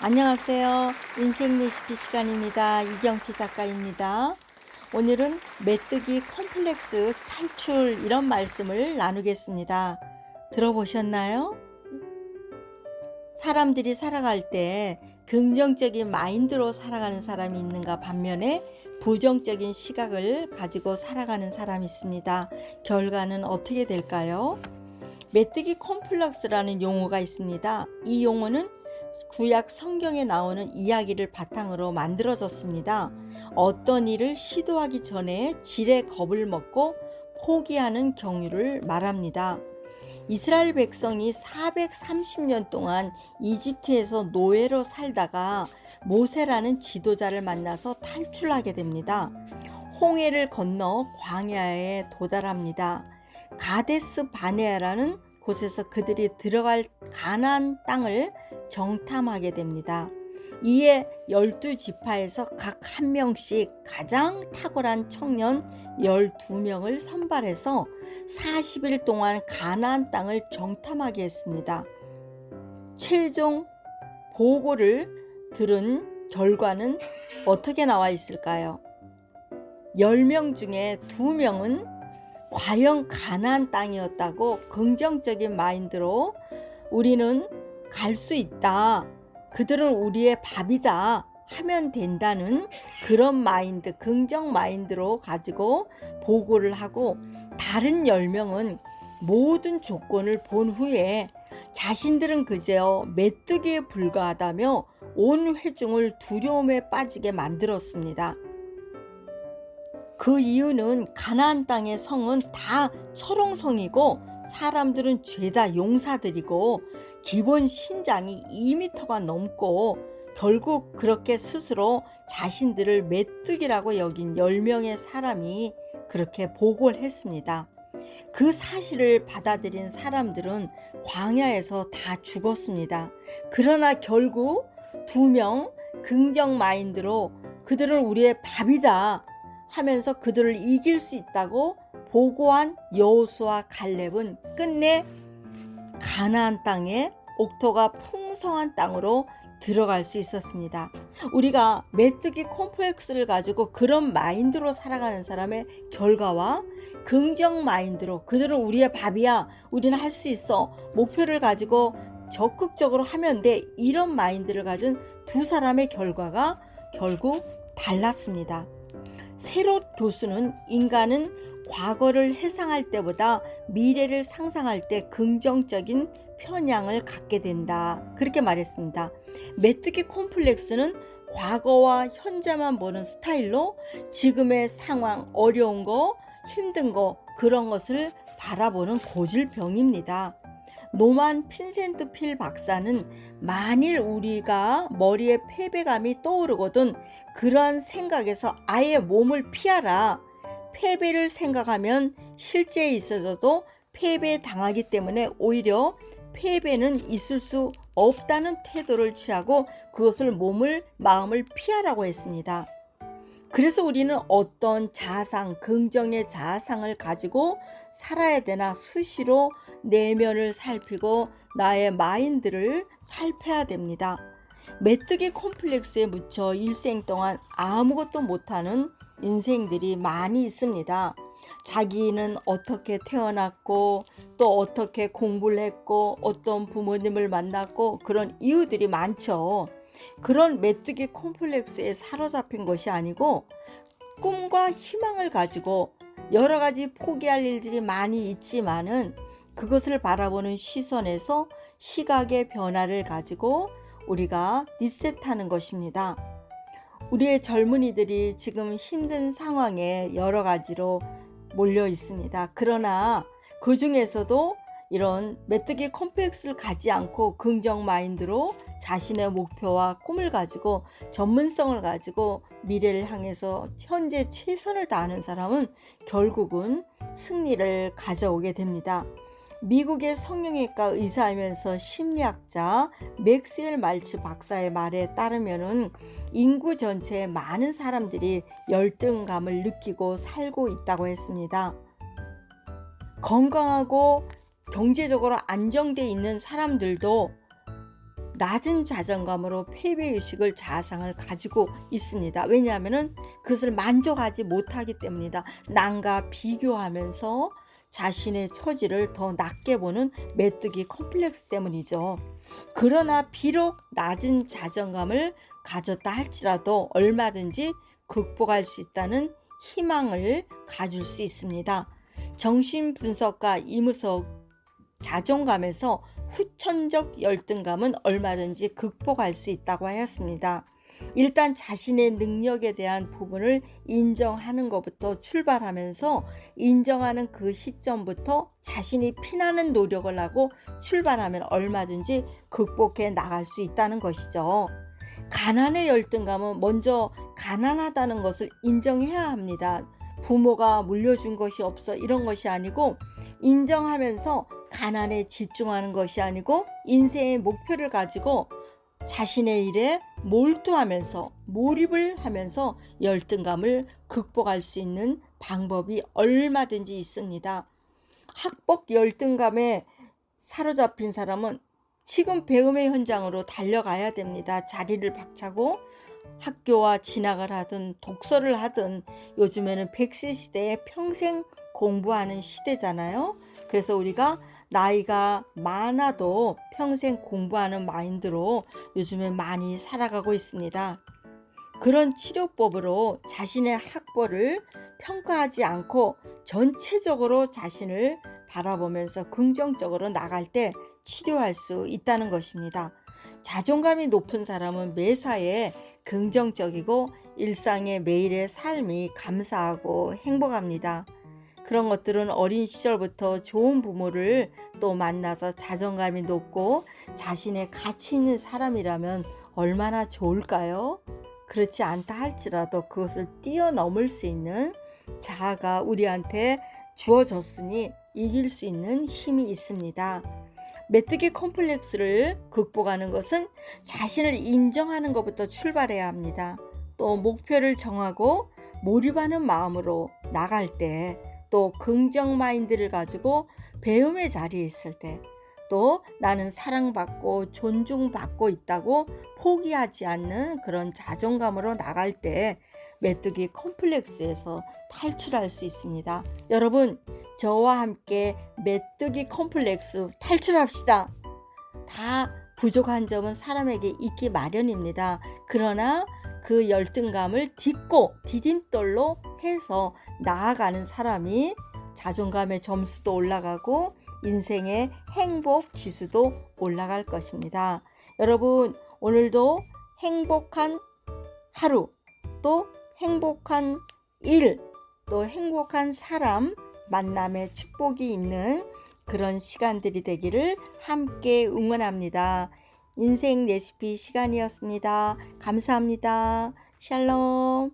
안녕하세요. 인생 레시피 시간입니다. 이경치 작가입니다. 오늘은 메뚜기 콤플렉스 탈출 이런 말씀을 나누겠습니다. 들어보셨나요? 사람들이 살아갈 때 긍정적인 마인드로 살아가는 사람이 있는가 반면에 부정적인 시각을 가지고 살아가는 사람이 있습니다. 결과는 어떻게 될까요? 메뚜기 콤플렉스라는 용어가 있습니다. 이 용어는 구약 성경에 나오는 이야기를 바탕으로 만들어졌습니다. 어떤 일을 시도하기 전에 질의 겁을 먹고 포기하는 경우를 말합니다. 이스라엘 백성이 430년 동안 이집트에서 노예로 살다가 모세라는 지도자를 만나서 탈출하게 됩니다. 홍해를 건너 광야에 도달합니다. 가데스 바네아라는 곳에서 그들이 들어갈 가나안 땅을 정탐하게 됩니다. 이에 열두 지파에서 각 한 명씩 가장 탁월한 청년 12명을 선발해서 40일 동안 가나안 땅을 정탐하게 했습니다. 최종 보고를 들은 결과는 어떻게 나와 있을까요? 10명 중에 2명은 과연 가나안 땅이었다고 긍정적인 마인드로 우리는 갈 수 있다. 그들은 우리의 밥이다. 하면 된다는 그런 마인드, 긍정 마인드로 가지고 보고를 하고 다른 10명은 모든 조건을 본 후에 자신들은 그저 메뚜기에 불과하다며 온 회중을 두려움에 빠지게 만들었습니다. 그 이유는 가나안 땅의 성은 다 철옹성이고 사람들은 죄다 용사들이고 기본 신장이 2미터가 넘고 결국 그렇게 스스로 자신들을 메뚜기라고 여긴 10명의 사람이 그렇게 보고를 했습니다. 그 사실을 받아들인 사람들은 광야에서 다 죽었습니다. 그러나 결국 두 명 긍정 마인드로 그들은 우리의 밥이다 하면서 그들을 이길 수 있다고 보고한 여호수와 갈렙은 끝내 가나안 땅에 옥토가 풍성한 땅으로 들어갈 수 있었습니다. 우리가 메뚜기 콤플렉스를 가지고 그런 마인드로 살아가는 사람의 결과와 긍정 마인드로 그들은 우리의 밥이야. 우리는 할 수 있어. 목표를 가지고 적극적으로 하면 돼. 이런 마인드를 가진 두 사람의 결과가 결국 달랐습니다. 세롯 교수는 인간은 과거를 회상할 때보다 미래를 상상할 때 긍정적인 편향을 갖게 된다. 그렇게 말했습니다. 메뚜기 콤플렉스는 과거와 현재만 보는 스타일로 지금의 상황, 어려운 거, 힘든 거, 그런 것을 바라보는 고질병입니다. 노만 핀센트 필 박사는 만일 우리가 머리에 패배감이 떠오르거든 그러한 생각에서 아예 몸을 피하라. 패배를 생각하면 실제에 있어서도 패배 당하기 때문에 오히려 패배는 있을 수 없다는 태도를 취하고 그것을 몸을 마음을 피하라고 했습니다. 그래서 우리는 어떤 자상, 긍정의 자상을 가지고 살아야 되나 수시로 내면을 살피고 나의 마인드를 살펴야 됩니다. 메뚜기 콤플렉스에 묻혀 일생 동안 아무것도 못하는 인생들이 많이 있습니다. 자기는 어떻게 태어났고 또 어떻게 공부를 했고 어떤 부모님을 만났고 그런 이유들이 많죠. 그런 메뚜기 콤플렉스에 사로잡힌 것이 아니고 꿈과 희망을 가지고 여러 가지 포기할 일들이 많이 있지만은 그것을 바라보는 시선에서 시각의 변화를 가지고 우리가 리셋하는 것입니다. 우리의 젊은이들이 지금 힘든 상황에 여러 가지로 몰려 있습니다. 그러나 그 중에서도 이런 메뚜기 컴플렉스를 가지 않고 긍정 마인드로 자신의 목표와 꿈을 가지고 전문성을 가지고 미래를 향해서 현재 최선을 다하는 사람은 결국은 승리를 가져오게 됩니다. 미국의 성형외과 의사이면서 심리학자 맥스웰 말츠 박사의 말에 따르면은 인구 전체의 많은 사람들이 열등감을 느끼고 살고 있다고 했습니다. 건강하고 경제적으로 안정돼 있는 사람들도 낮은 자존감으로 패배의식을 자상을 가지고 있습니다. 왜냐하면 그것을 만족하지 못하기 때문이다. 남과 비교하면서 자신의 처지를 더 낮게 보는 메뚜기 컴플렉스 때문이죠. 그러나 비록 낮은 자존감을 가졌다 할지라도 얼마든지 극복할 수 있다는 희망을 가질 수 있습니다. 정신분석가 이무석 자존감에서 후천적 열등감은 얼마든지 극복할 수 있다고 하였습니다. 일단 자신의 능력에 대한 부분을 인정하는 것부터 출발하면서 인정하는 그 시점부터 자신이 피나는 노력을 하고 출발하면 얼마든지 극복해 나갈 수 있다는 것이죠. 가난의 열등감은 먼저 가난하다는 것을 인정해야 합니다. 부모가 물려준 것이 없어 이런 것이 아니고 인정하면서 가난에 집중하는 것이 아니고 인생의 목표를 가지고 자신의 일에 몰두하면서 몰입을 하면서 열등감을 극복할 수 있는 방법이 얼마든지 있습니다. 학폭 열등감에 사로잡힌 사람은 지금 배움의 현장으로 달려가야 됩니다. 자리를 박차고 학교와 진학을 하든 독서를 하든 요즘에는 100세 시대에 평생 공부하는 시대잖아요. 그래서 우리가 나이가 많아도 평생 공부하는 마인드로 요즘에 많이 살아가고 있습니다. 그런 치료법으로 자신의 학벌을 평가하지 않고 전체적으로 자신을 바라보면서 긍정적으로 나갈 때 치료할 수 있다는 것입니다. 자존감이 높은 사람은 매사에 긍정적이고 일상의 매일의 삶이 감사하고 행복합니다. 그런 것들은 어린 시절부터 좋은 부모를 또 만나서 자존감이 높고 자신의 가치 있는 사람이라면 얼마나 좋을까요? 그렇지 않다 할지라도 그것을 뛰어넘을 수 있는 자아가 우리한테 주어졌으니 이길 수 있는 힘이 있습니다. 메뚜기 콤플렉스를 극복하는 것은 자신을 인정하는 것부터 출발해야 합니다. 또 목표를 정하고 몰입하는 마음으로 나갈 때, 또 긍정 마인드를 가지고 배움의 자리에 있을 때, 또 나는 사랑받고 존중받고 있다고 포기하지 않는 그런 자존감으로 나갈 때 메뚜기 콤플렉스에서 탈출할 수 있습니다. 여러분, 저와 함께 메뚜기 콤플렉스 탈출합시다. 다 부족한 점은 사람에게 있기 마련입니다. 그러나 그 열등감을 딛고 디딤돌로 해서 나아가는 사람이 자존감의 점수도 올라가고 인생의 행복 지수도 올라갈 것입니다. 여러분, 오늘도 행복한 하루, 또 행복한 일, 또 행복한 사람 만남의 축복이 있는 그런 시간들이 되기를 함께 응원합니다. 인생 레시피 시간이었습니다. 감사합니다. 샬롬.